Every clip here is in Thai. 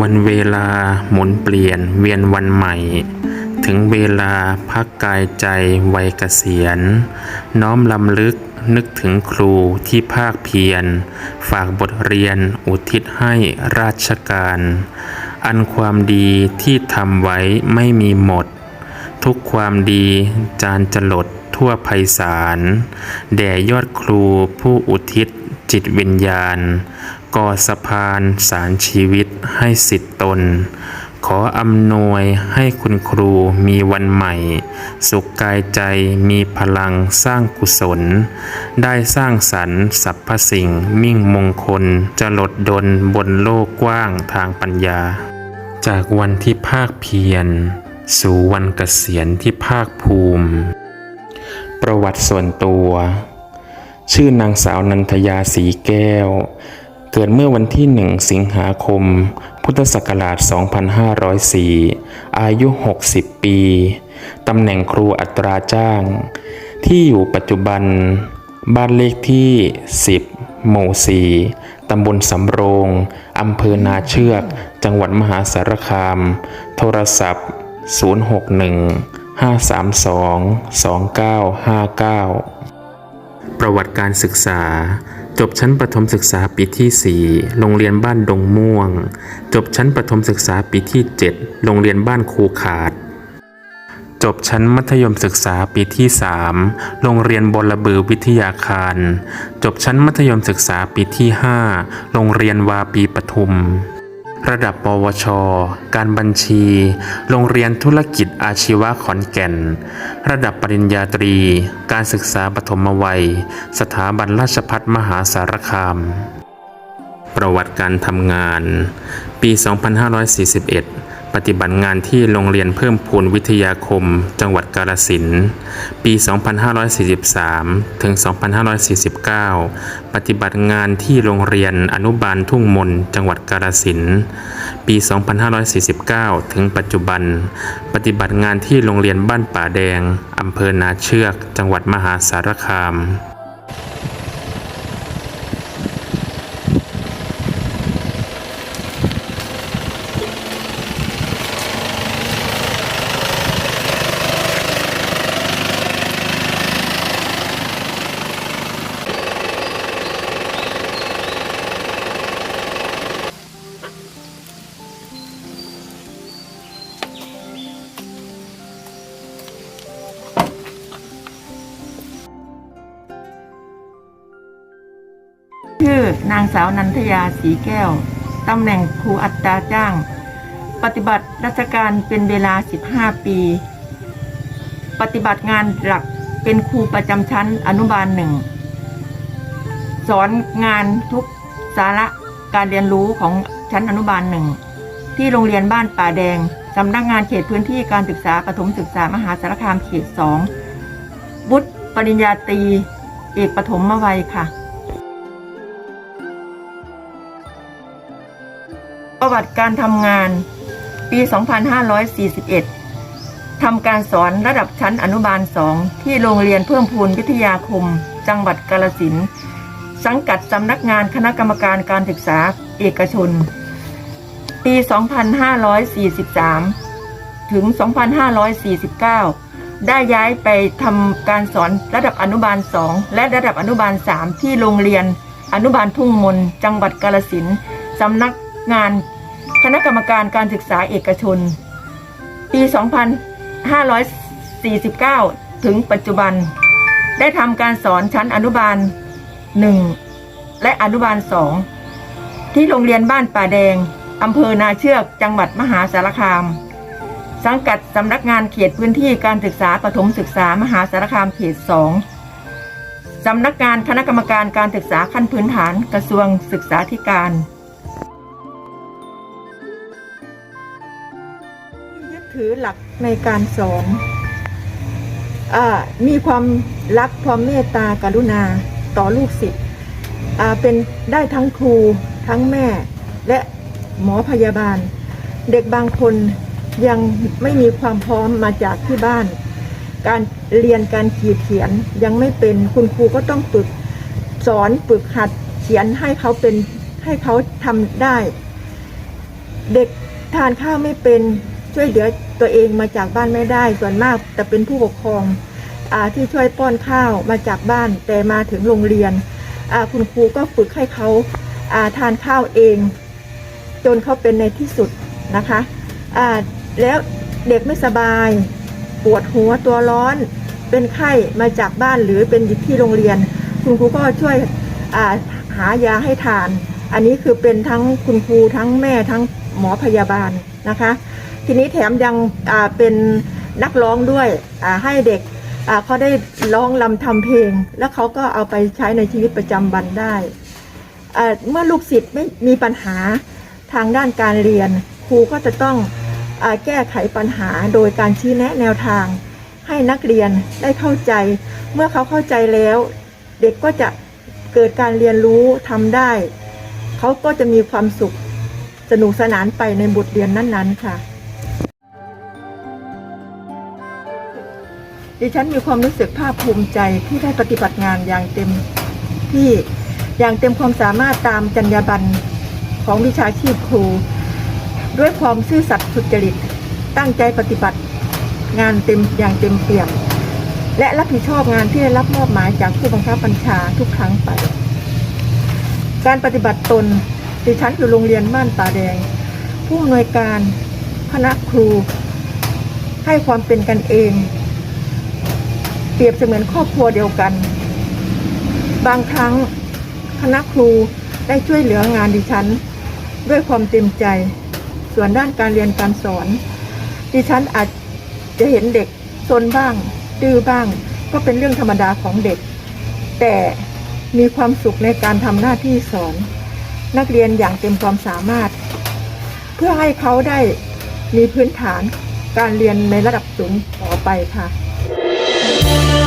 วันเวลาหมุนเปลี่ยนเวียนวันใหม่ ถึงเวลาพักกายใจวัยเกษียณ น้อมลำลึกนึกถึงครูที่ภาคเพียร ฝากบทเรียนอุทิศให้ราชการ อันความดีที่ทำไว้ไม่มีหมด ทุกความดีจานจรดทั่วไพศาลแด่ยอดครูผู้อุทิศจิตวิญญาณ ก่อสะพานสารชีวิตให้สิทธิตน ขออำนวยให้คุณครูมีวันใหม่ สุขกายใจมีพลังสร้างกุศล ได้สร้างสรรค์สรรพสิ่งมิ่งมงคลจะหลดดนบนโลกกว้างทางปัญญา จากวันที่ภาคเพียร สู่วันเกษียณที่ภาคภูมิ ประวัติส่วนตัว ชื่อนางสาวนันทยาสีแก้ว เกิดเมื่อวันที่ 1 สิงหาคม พุทธศักราช 2504 อายุ 60 ปี ตำแหน่งครูอัตราจ้าง ที่อยู่ปัจจุบัน บ้านเลขที่ 10 หมู่ 4 ตำบลสำโรง อำเภอนาเชือก จังหวัดมหาสารคาม โทรศัพท์ 061 532 2959 ประวัติการศึกษา จบชั้นประถมศึกษาปีที่ 4 โรงเรียนบ้านดงม่วง จบชั้นประถมศึกษาปีที่ 7 โรงเรียนบ้านคูขาด จบชั้นมัธยมศึกษาปีที่ 3 โรงเรียนบลบือวิทยาคาร จบชั้นมัธยมศึกษาปีที่ 5 โรงเรียนวาปีปทุม ระดับปวช การบัญชี โรงเรียนธุรกิจอาชีวะขอนแก่น ระดับปริญญาตรี การศึกษาปฐมวัย สถาบันราชพัฒมหาสารคาม ประวัติการทำงาน ปี 2541 ปฏิบัติงานที่โรงเรียนเพิ่มพูนวิทยาคม จังหวัดกาฬสินปี 2543 ถึง 2549 ปฏิบัติงานที่โรงเรียนอนุบาลทุ่งมน จังหวัดกาฬสินปี 2549 ถึงปัจจุบัน ปฏิบัติงานที่โรงเรียนบ้านป่าแดง อำเภอนาเชือก จังหวัดมหาสารคาม อ นางสาวนันทยาสีแก้ว ตำแหน่งครูอัตราจ้าง ปฏิบัติราชการเป็นเวลา 15 ปี ปฏิบัติงานหลักเป็นครูประจำชั้นอนุบาลหนึ่ง สอนงานทุกสาระการเรียนรู้ของชั้นอนุบาลหนึ่ง ที่โรงเรียนบ้านป่าแดงสำนักงานเขตพื้นที่การศึกษาประถมศึกษามหาสารคามเขตสองวุฒิปริญญาตรีเอกปฐมวัยค่ะ ประวัติการทำงาน ปี 2541 ทำการสอนระดับชั้นอนุบาล 2 ที่โรงเรียนเพิ่มพูนวิทยาคม จังหวัดกาลสินสังกัดสำนักงานคณะกรรมการการศึกษาเอกชน ปี 2543 ถึง 2549 ได้ย้ายไปทำการสอนระดับอนุบาล 2 และระดับอนุบาล 3 ที่โรงเรียนอนุบาลทุ่งมน จังหวัดกาลสินสำนัก งานคณะกรรมการการศึกษาเอกชน ปี 2549 ถึงปัจจุบัน ได้ทำการสอนชั้นอนุบาล 1 และอนุบาล 2 ที่โรงเรียนบ้านป่าแดงอำเภอนาเชือกจังหวัดมหาสารคาม สังกัดสำนักงานเขตพื้นที่การศึกษาประถมศึกษามหาสารคามเขต 2 สำนักงานคณะกรรมการการศึกษาขั้นพื้นฐานกระทรวงศึกษาธิการ ถือหลักในการสอนอมีความรักความเมตตากรุณาต่อลูกศิษย์เป็นได้ทั้งครูทั้งแม่ และหมอพยาบาล เด็กบางคนยังไม่มีความพร้อมมาจากที่บ้าน การเรียนการขีดเขียนยังไม่เป็นคุณครูก็ต้องฝึกสอนฝึกหัดเขียนให้เขาเป็นให้เขาทำได้ เด็กทานข้าวไม่เป็น ช่วยเหลือตัวเองมาจากบ้านไม่ได้ ส่วนมากแต่เป็นผู้ปกครองอที่ช่วยป้อนข้าวมาจากบ้านแต่มาถึงโรงเรียนคุณครูก็ฝึกให้เขาาทานข้าวเอง จนเขาเป็นในที่สุดนะคะแล้วเด็กไม่สบาย ปวดหัวตัวร้อน เป็นไข้มาจากบ้านหรือเป็นที่โรงเรียน คุณครูก็ช่วยาหายาให้ทาน อันนี้คือเป็นทั้งคุณครูทั้งแม่ทั้งหมอพยาบาลนะคะ ทีนี้แถมยังเป็นนักร้องด้วยให้เด็กเขาได้ร้องลำทำเพลง แล้วเขาก็เอาไปใช้ในชีวิตประจำวันได้ เมื่อลูกศิษย์ไม่มีปัญหาทางด้านการเรียน ครูก็จะต้องอแก้ไขปัญหาโดยการชี้แนะแนวทาง ให้นักเรียนได้เข้าใจ เมื่อเขาเข้าใจแล้ว เด็กก็จะเกิดการเรียนรู้ทำได้ เขาก็จะมีความสุขสนุกสนานไปในบทเรียนนั้น ๆ ค่ะ ดิฉันมีความรู้สึกภาคภูมิใจที่ได้ปฏิบัติงานอย่างเต็มที่อย่างเต็มความสามารถตามจรรยาบรรณของวิชาชีพครู ด้วยความซื่อสัตย์สุจริต ตั้งใจปฏิบัติงานเต็มอย่างเต็มเปี่ยม และรับผิดชอบงานที่ได้รับมอบหมายจากผู้บังคับบัญชาทุกครั้งไป การปฏิบัติตนดิฉันอยู่โรงเรียนบ้านป่าแดง ผู้อำนวยการคณะครู ให้ความเป็นกันเอง รียบเสมือนครอบครัวเดียวกัน บางครั้งคณะครูได้ช่วยเหลืองานดิฉัน ด้วยความเต็มใจ ส่วนด้านการเรียนการสอน ดิฉันอาจจะเห็นเด็กซนบ้าง ดื้อบ้าง ก็เป็นเรื่องธรรมดาของเด็ก แต่มีความสุขในการทำหน้าที่สอน นักเรียนอย่างเต็มความสามารถ เพื่อให้เขาได้มีพื้นฐานการเรียนในระดับสูงต่อไปค่ะ Редактор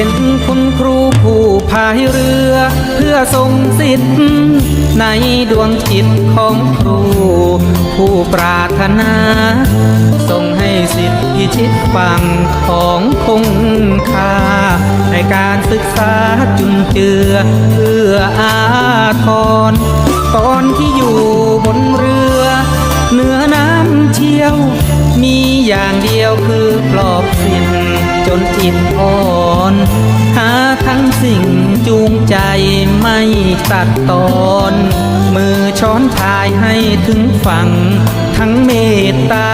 เป็นคุณครูผู้พายเรือ เพื่อทรงสิทธิ์ในดวงจิตของครู ผู้ปรารถนาส่งให้สิทธิพิชิตฝั่งของคงคา ในการศึกษาจุนเจือเพื่ออาทร ตอนที่อยู่บนเรือ เหนือน้ำเชี่ยว มีอย่างเดียวคือปลอบสิ้นจนจิตอ่อน หาทั้งสิ่งจูงใจไม่ตัดตอน มือช้อนพายให้ถึงฝั่ง ทั้งเมตตา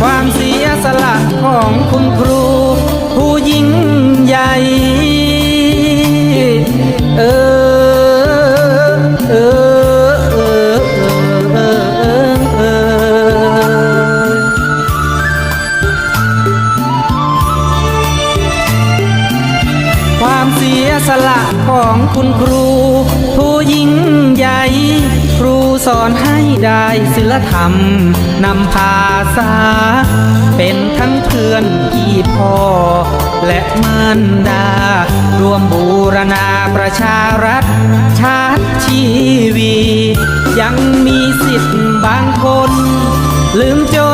ความเสียสละของคุณครู ผู้ยิ่งใหญ่ เออ สละของคุณครู ผู้ยิ่งใหญ่ ครูสอนให้ได้ศิลธรรมนำพาษา เป็นทั้งเพื่อนพี่พ่อ และมารดา รวมบูรณาประชารัฐ ชาติชีวี ยังมีสิทธิ์บางคน ลืมจน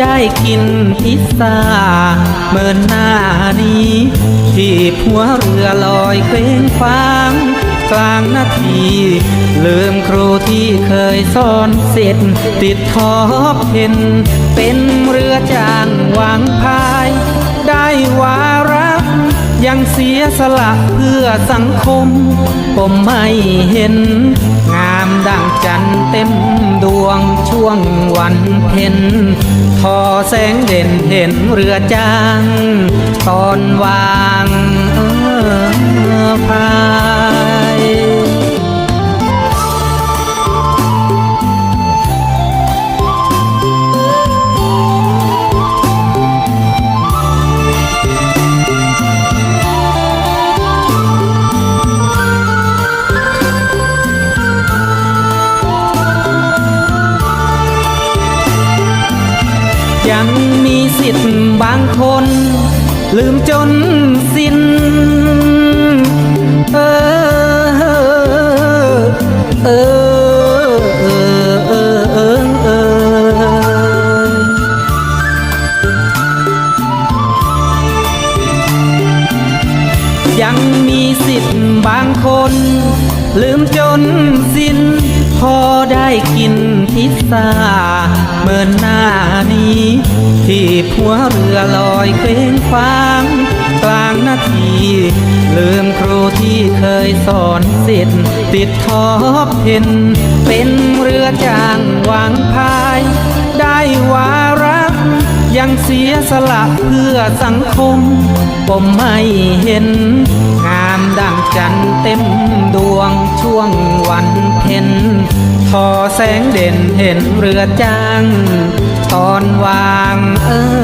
ได้กินพิซซ่าเมื่อหน้านี้ที่หัวเรือลอยเคว้งคว้าง กลางนาที ลืมครูที่เคยสอนเสร็จ ติดทอบเพนเป็นเรือจ้างวางพาย ได้วาระยังเสียสละเพื่อสังคม ผมไม่เห็น งามดังจันเต็ม ดวงช่วงวันเพ็ญทอแสงเด่นเห็นเรือจ้างตอนวาง ยังมีสิทธิ์บางคน ลืมจนสิ้นเออเออเออเออยังมีสิทธิ์บางคน ลืมจนสิ้น พอได้กินพิซซ่า เมื่อหน้านี้ ที่หัวเรือลอยเคว้งคว้าง กลางนาที ลืมครูที่เคยสอนสิทธิ์ติดทอปเทนเป็นเรือจ้างวางพาย ได้วาระยังเสียสละเพื่อสังคมผมไม่เห็น งามดังจันเต็มดวงช่วงวันเพ็ญ อแสงเด่นเห็นเรือจ้าง ตอนวางเออ